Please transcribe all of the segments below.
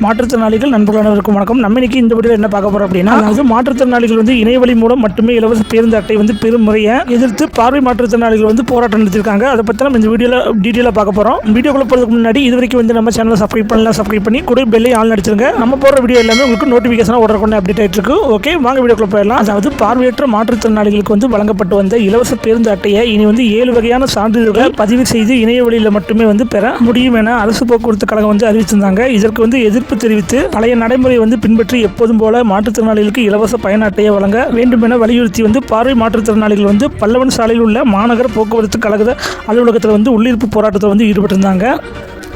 மாற்றுத்திறனாளிகள் நண்பர்கள் அனைவருக்கும் வணக்கம். நம்ம இன்னைக்கு இந்த வீடியோவில் என்ன பார்க்க போறோம் அப்படின்னா அதாவது மாற்றுத்திறனாளிகள் வந்து இணையவழி மூலம் மட்டுமே இலவச பேருந்து அட்டை வந்து பெரும் முறையை எதிர்த்து பார்வை மாற்றுத்திறனாளிகள் வந்து போராட்டம் நடத்திருக்காங்க அதை பற்றி நம்ம இந்த வீடியோவில் டீட்டெயிலாக பார்க்க போகிறோம் வீடியோக்குள்ள போகிறதுக்கு முன்னாடி இது வரைக்கும் வந்து நம்ம சேனலை சப்ஸ்கிரைப் பண்ணலாம் சப்ஸ்கிரைப் பண்ணி கூட பெல்லையும் ஆள் நடிச்சிருங்க நம்ம போடுற வீடியோ எல்லாமே உங்களுக்கு நோட்டிஃபிகேஷனாக உடனே அப்டேட் ஆகிட்டு இருக்கு. ஓகே வாங்க வீடியோக்குள்ள போயிடலாம். அதாவது பார்வையற்ற மாற்றுத்திறனாளிகளுக்கு வந்து வழங்கப்பட்டு வந்த இலவச பேருந்து அட்டையை இனி வந்து ஏழு வகையான சான்றிதழ்களை பதிவு செய்து இணைய வழியில் மட்டுமே வந்து பெற முடியும் என அரசு போக்குவரத்து கழகம் வந்து அறிவிச்சிருந்தாங்க. இதற்கு வந்து எதிர் எதிர்ப்பு தெரிவித்து பழைய நடைமுறை வந்து பின்பற்றி எப்போதும் போல மாற்றுத்திறனாளிகளுக்கு இலவச பயண அட்டையை வழங்க வேண்டும் என வலியுறுத்தி வந்து பார்வை மாற்றுத்திறனாளிகள் வந்து பல்லவன் சாலையில் உள்ள மாநகர போக்குவரத்து கழக அலுவலகத்தில் வந்து உள்ளிருப்பு போராட்டத்தில் வந்து ஈடுபட்டிருந்தாங்க.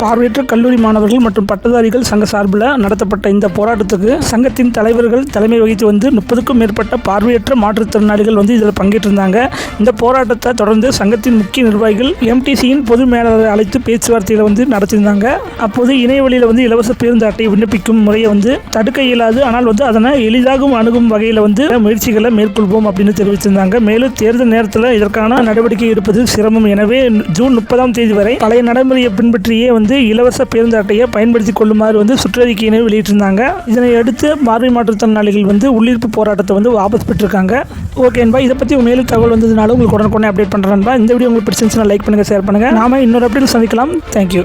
பார்வையற்ற கல்லூரி மாணவர்கள் மற்றும் பட்டதாரிகள் சங்க சார்பில் நடத்தப்பட்ட இந்த போராட்டத்துக்கு சங்கத்தின் தலைவர்கள் தலைமை வகித்து வந்து முப்பதுக்கும் மேற்பட்ட பார்வையற்ற மாற்றுத்திறனாளிகள் வந்து இதில் பங்கேற்றிருந்தாங்க. இந்த போராட்டத்தை தொடர்ந்து சங்கத்தின் முக்கிய நிர்வாகிகள் எம்டிசியின் பொது மேலாளரை அழைத்து பேச்சுவார்த்தையில் வந்து நடத்தியிருந்தாங்க. அப்போது இணைய வழியில் வந்து இலவச பேருந்து அட்டை விண்ணப்பிக்கும் முறையை வந்து தடுக்க இயலாது. ஆனால் வந்து அதனை எளிதாகவும் அணுகும் வகையில் வந்து முயற்சிகளை மேற்கொள்வோம் அப்படின்னு தெரிவித்திருந்தாங்க மேலும் தேர்தல் நேரத்தில் இதற்கான நடவடிக்கை எடுப்பது சிரமம். எனவே ஜூன் முப்பதாம் தேதி வரை பழைய நடைமுறையை பின்பற்றியே வந்து வந்து இலவச பேருந்து அட்டையை பயன்படுத்தி கொள்ளுமாறு வந்து சுற்றறிக்கையினை வெளியிட்டிருந்தாங்க. இதனை அடுத்து பார்வை மாற்றுத்திறனாளிகள் வந்து உள்ளிருப்பு போராட்டத்தை வந்து வாபஸ் பெற்றிருக்காங்க. ஓகே என்பா இதை பற்றி மேலும் தகவல் வந்ததுனால உங்களுக்கு உடனுக்குடனே அப்டேட் பண்ணுறேன்பா இந்த வீடியோ உங்களுக்கு பிடிச்சிருந்துச்சுன்னா லைக் பண்ணுங்கள் ஷேர் பண்ணுங்கள் நாம இன்னொரு அப்டேட் சந்திக்கலாம். தேங்க்யூ